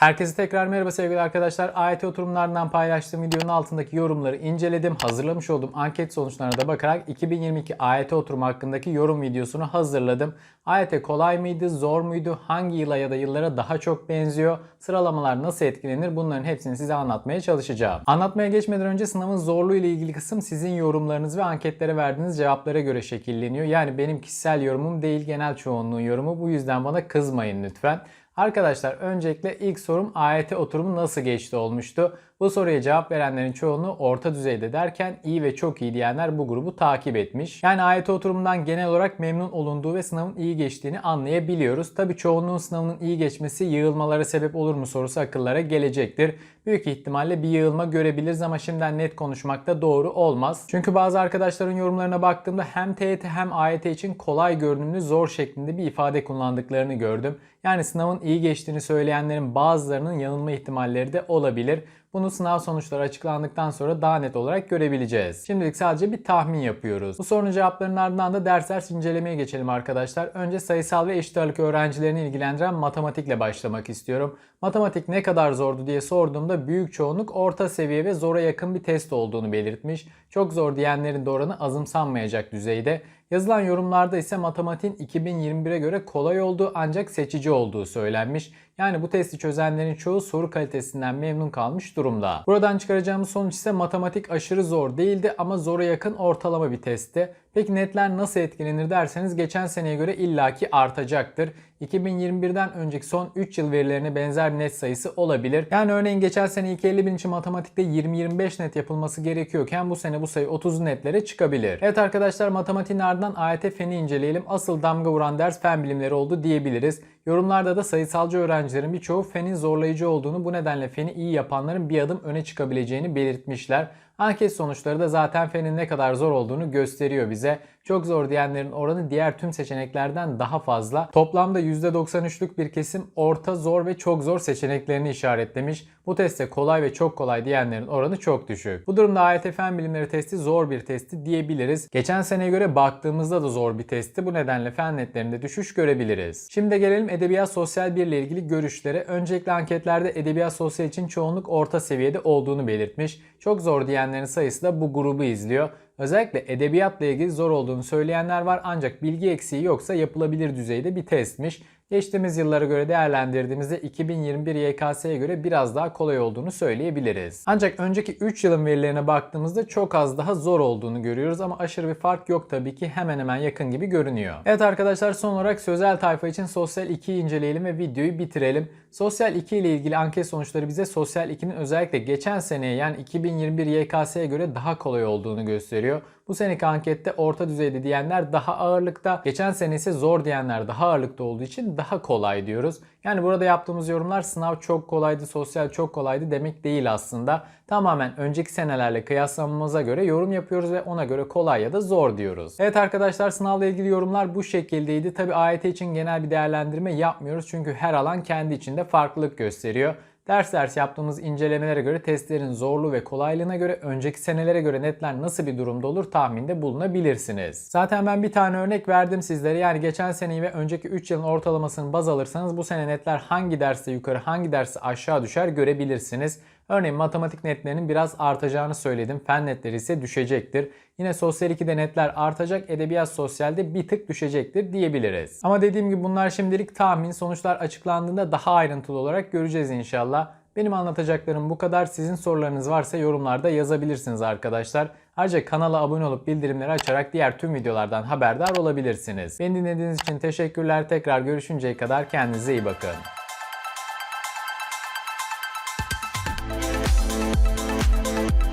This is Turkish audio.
Herkese tekrar merhaba sevgili arkadaşlar. AYT oturumlarından paylaştığım videonun altındaki yorumları inceledim. Hazırlamış olduğum anket sonuçlarına da bakarak 2022 AYT oturumu hakkındaki yorum videosunu hazırladım. AYT kolay mıydı, zor muydu, hangi yıla ya da yıllara daha çok benziyor, sıralamalar nasıl etkilenir bunların hepsini size anlatmaya çalışacağım. Anlatmaya geçmeden önce sınavın zorluğu ile ilgili kısım sizin yorumlarınız ve anketlere verdiğiniz cevaplara göre şekilleniyor. Yani benim kişisel yorumum değil genel çoğunluğun yorumu. Bu yüzden bana kızmayın lütfen. Arkadaşlar öncelikle ilk sorum AYT oturumu nasıl geçti olmuştu. Bu soruya cevap verenlerin çoğunluğu orta düzeyde derken iyi ve çok iyi diyenler bu grubu takip etmiş. Yani AYT oturumundan genel olarak memnun olunduğu ve sınavın iyi geçtiğini anlayabiliyoruz. Tabi çoğunluğun sınavının iyi geçmesi yığılmalara sebep olur mu sorusu akıllara gelecektir. Büyük ihtimalle bir yığılma görebiliriz ama şimdiden net konuşmak da doğru olmaz. Çünkü bazı arkadaşların yorumlarına baktığımda hem TYT hem AYT için kolay görünümlü zor şeklinde bir ifade kullandıklarını gördüm. Yani sınavın iyi geçtiğini söyleyenlerin bazılarının yanılma ihtimalleri de olabilir. Bunu sınav sonuçları açıklandıktan sonra daha net olarak görebileceğiz. Şimdilik sadece bir tahmin yapıyoruz. Bu sorunun cevaplarının ardından da ders ders incelemeye geçelim arkadaşlar. Önce sayısal ve eşit ağırlık öğrencilerini ilgilendiren matematikle başlamak istiyorum. Matematik ne kadar zordu diye sorduğumda büyük çoğunluk orta seviye ve zora yakın bir test olduğunu belirtmiş. Çok zor diyenlerin de oranı azımsanmayacak düzeyde. Yazılan yorumlarda ise matematiğin 2021'e göre kolay olduğu ancak seçici olduğu söylenmiş. Yani bu testi çözenlerin çoğu soru kalitesinden memnun kalmış durumda. Buradan çıkaracağımız sonuç ise matematik aşırı zor değildi ama zora yakın ortalama bir testti. Peki netler nasıl etkilenir derseniz geçen seneye göre illaki artacaktır. 2021'den önceki son 3 yıl verilerine benzer bir net sayısı olabilir. Yani örneğin geçen sene ilk 50 bin için matematikte 20-25 net yapılması gerekiyorken bu sene bu sayı 30 netlere çıkabilir. Evet arkadaşlar matematiğin ardından AYT feni inceleyelim. Asıl damga vuran ders fen bilimleri oldu diyebiliriz. Yorumlarda da sayısalcı öğrencilerin birçoğu fenin zorlayıcı olduğunu bu nedenle feni iyi yapanların bir adım öne çıkabileceğini belirtmişler. Anket sonuçları da zaten fenin ne kadar zor olduğunu gösteriyor bize. Çok zor diyenlerin oranı diğer tüm seçeneklerden daha fazla. Toplamda %93'lük bir kesim orta, zor ve çok zor seçeneklerini işaretlemiş. Bu testte kolay ve çok kolay diyenlerin oranı çok düşük. Bu durumda AYT Fen Bilimleri testi zor bir testi diyebiliriz. Geçen seneye göre baktığımızda da zor bir testti. Bu nedenle fen netlerinde düşüş görebiliriz. Şimdi gelelim edebiyat sosyal 1 ile ilgili görüşlere. Öncelikle anketlerde edebiyat sosyal için çoğunluk orta seviyede olduğunu belirtmiş. Çok zor diyenlerin sayısı da bu grubu izliyor. Özellikle edebiyatla ilgili zor olduğunu söyleyenler var ancak bilgi eksiği yoksa yapılabilir düzeyde bir testmiş. Geçtiğimiz yıllara göre değerlendirdiğimizde 2021 YKS'ye göre biraz daha kolay olduğunu söyleyebiliriz. Ancak önceki 3 yılın verilerine baktığımızda çok az daha zor olduğunu görüyoruz ama aşırı bir fark yok tabii ki hemen hemen yakın gibi görünüyor. Evet arkadaşlar son olarak sözel tayfa için Sosyal 2'yi inceleyelim ve videoyu bitirelim. Sosyal 2 ile ilgili anket sonuçları bize Sosyal 2'nin özellikle geçen seneye yani 2021 YKS'ye göre daha kolay olduğunu gösteriyor. Bu seneki ankette orta düzeyde diyenler daha ağırlıkta, geçen sene ise zor diyenler daha ağırlıkta olduğu için daha kolay diyoruz. Yani burada yaptığımız yorumlar sınav çok kolaydı, sosyal çok kolaydı demek değil aslında. Tamamen önceki senelerle kıyaslamamıza göre yorum yapıyoruz ve ona göre kolay ya da zor diyoruz. Evet arkadaşlar sınavla ilgili yorumlar bu şekildeydi. Tabi AYT için genel bir değerlendirme yapmıyoruz çünkü her alan kendi içinde farklılık gösteriyor. Ders ders yaptığımız incelemelere göre testlerin zorluğu ve kolaylığına göre önceki senelere göre netler nasıl bir durumda olur tahminde bulunabilirsiniz. Zaten ben bir tane örnek verdim sizlere. Yani geçen seneyi ve önceki 3 yılın ortalamasını baz alırsanız bu sene netler hangi derste yukarı hangi derste aşağı düşer görebilirsiniz. Örneğin matematik netlerinin biraz artacağını söyledim. Fen netleri ise düşecektir. Yine sosyal 2'de netler artacak, edebiyat sosyalde bir tık düşecektir diyebiliriz. Ama dediğim gibi bunlar şimdilik tahmin. Sonuçlar açıklandığında daha ayrıntılı olarak göreceğiz inşallah. Benim anlatacaklarım bu kadar. Sizin sorularınız varsa yorumlarda yazabilirsiniz arkadaşlar. Ayrıca kanala abone olup bildirimleri açarak diğer tüm videolardan haberdar olabilirsiniz. Beni dinlediğiniz için teşekkürler. Tekrar görüşünceye kadar kendinize iyi bakın. you